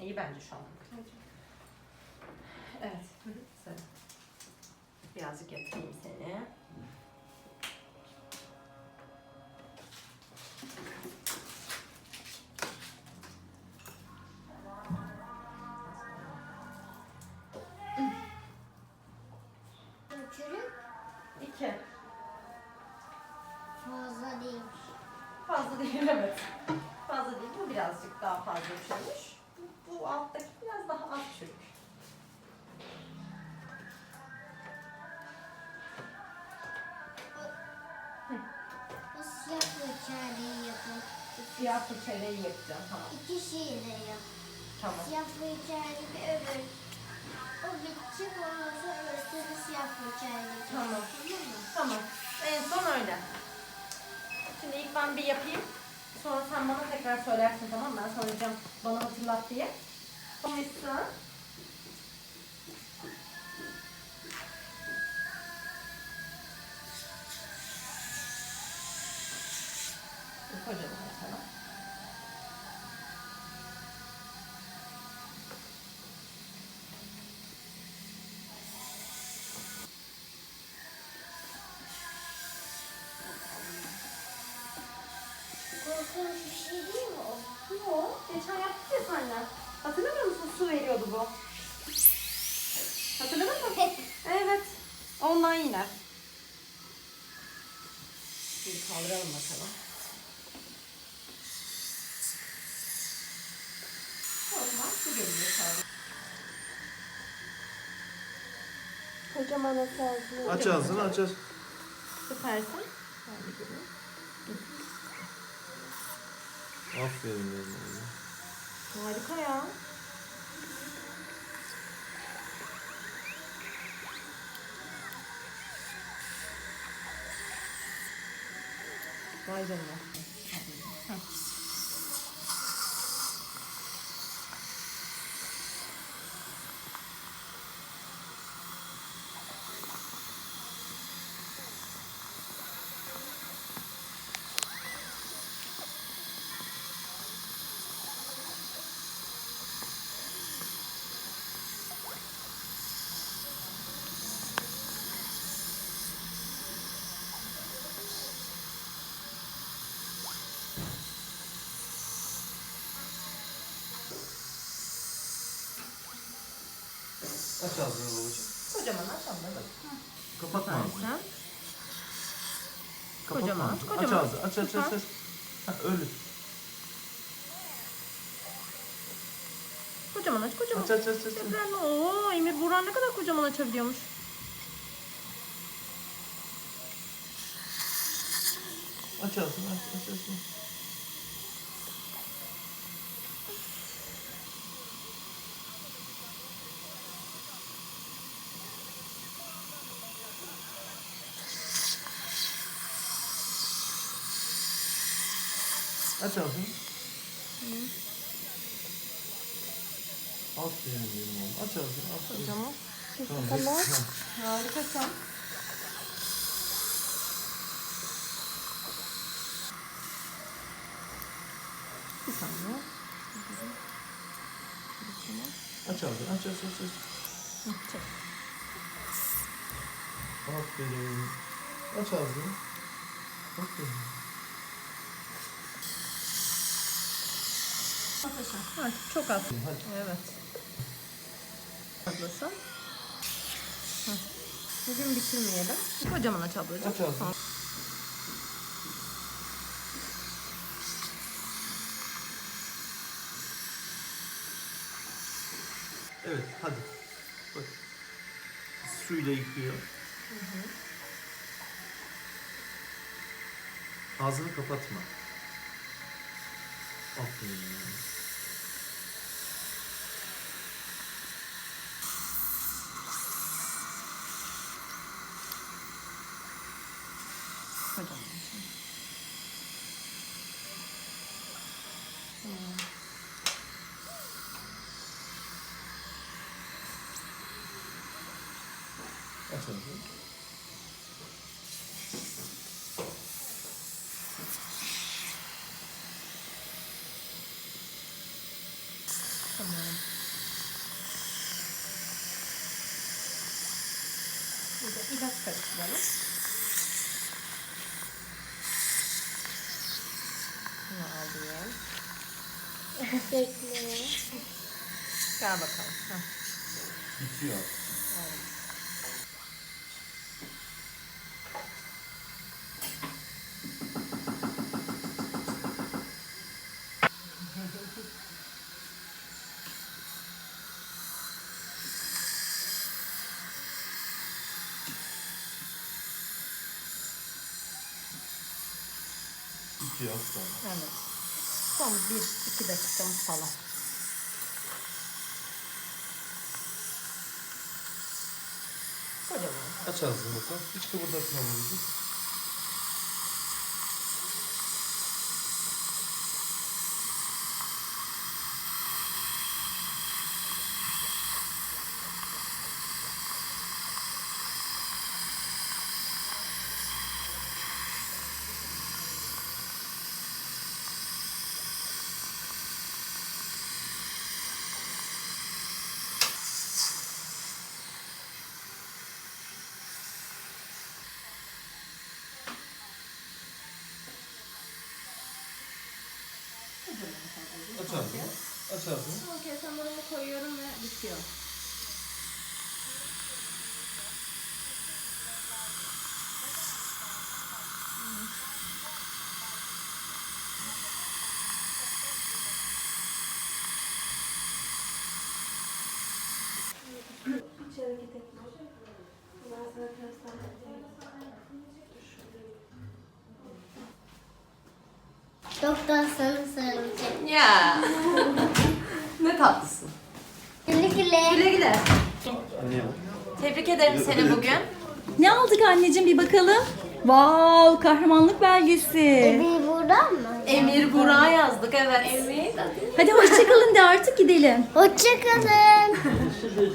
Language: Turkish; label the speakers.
Speaker 1: İyi bence şu an. Evet. Sarı. Birazcık yatırayım seni.
Speaker 2: Çürük
Speaker 1: İki.
Speaker 2: fazla değil.
Speaker 1: Fazla değil evet. Fazla değil. Bu birazcık daha fazla. Bu, bu alttaki biraz daha az çürük.
Speaker 2: O siyah fırçayla yapın.
Speaker 1: Siyah fırçayla iyi yapacağım. Tamam.
Speaker 2: İki şeyle yap.
Speaker 1: Tamam.
Speaker 2: Siyah fırçayla bir öbür. O bitecek ondan sonra öbürsünü siyah fırçayla yapacağız.
Speaker 1: Tamam.
Speaker 2: Tamam mı?
Speaker 1: Tamam. En son öyle. Şimdi ilk ben bir yapayım. Sonra sen bana tekrar söylersin tamam mı? Ben söyleyeceğim bana hatırlat diye. Olmuşsun. Bir Kocaman yapalım.
Speaker 2: Korkunç bir şey değil mi o?
Speaker 1: Yok. Geçen yaptık ya seninle. Hatırlamıyor musun? Su veriyordu bu. Hatırladın mı? evet. Ondan yine. Bir kaldıralım bakalım. Zaman su geliyor sadece.
Speaker 2: Kocaman.
Speaker 3: Aç ağzını aç aç.
Speaker 1: Süpersin. Ben de göreyim.
Speaker 3: Aferin benim oğlum.
Speaker 1: Harika ya. Vay canına. Hı.
Speaker 3: Aç ağzını babacığım.
Speaker 1: Kocaman aç onları.
Speaker 3: Kapatma ağzını. Kapatma
Speaker 1: Kocaman,
Speaker 3: ağzını.
Speaker 1: kocaman.
Speaker 3: Aç ağzını aç aç aç. aç. Ha, öyle.
Speaker 1: Kocaman aç, kocaman.
Speaker 3: Aç aç aç aç.
Speaker 1: Ebrar Oo, Emir Buran ne kadar kocaman açabiliyormuş.
Speaker 3: Aç ağzını aç aç aç. aç. Aç ağzını. Aferin benim oğlum. Aç ağzını. Aferin.
Speaker 1: Kocaman.
Speaker 3: Tamam.
Speaker 1: Tamam.
Speaker 3: Ha.
Speaker 1: Harikasın. Bir saniye.
Speaker 3: Aç ağzını. Aç aç aç. aç.
Speaker 1: Çek.
Speaker 3: Aferin. Aç ağzını. Aferin.
Speaker 1: Artık çok az. Evet. Fazlası. Hı. Bugün bitirmeyelim. Kocaman aç ablacığım.
Speaker 3: Aç ağzını. Evet hadi. Bak. Suyla yıkıyor. Ağzını kapatma. Aferin. ya.
Speaker 1: Kocaman.
Speaker 3: Aç ağzını.
Speaker 1: Tamam. Bir de ilaç karıştıralım. Bunu alayım.
Speaker 2: Bekle.
Speaker 1: Gel bakalım. Heh.
Speaker 3: Bitiyor. Bitiyor sonra.
Speaker 1: Evet. Son bir iki dakikamız falan. Kocaman.
Speaker 3: Aç ağzını bakalım. Hiç. Aç ağzını. Aç ağzını.
Speaker 1: Son kez hamurumu koyuyorum ve bitiyor.
Speaker 2: Doktor sana.
Speaker 1: Ya. ne tatlısın.
Speaker 2: Güle güle.
Speaker 1: Güle güle. Tebrik ederim seni bugün.
Speaker 4: Ne aldık anneciğim bir bakalım. Wow, kahramanlık belgesi.
Speaker 2: Bir buradan mı?
Speaker 1: Emir Burak'a yazdık evet. Evet.
Speaker 4: Hadi hoşçakalın de artık gidelim.
Speaker 2: Hoşçakalın.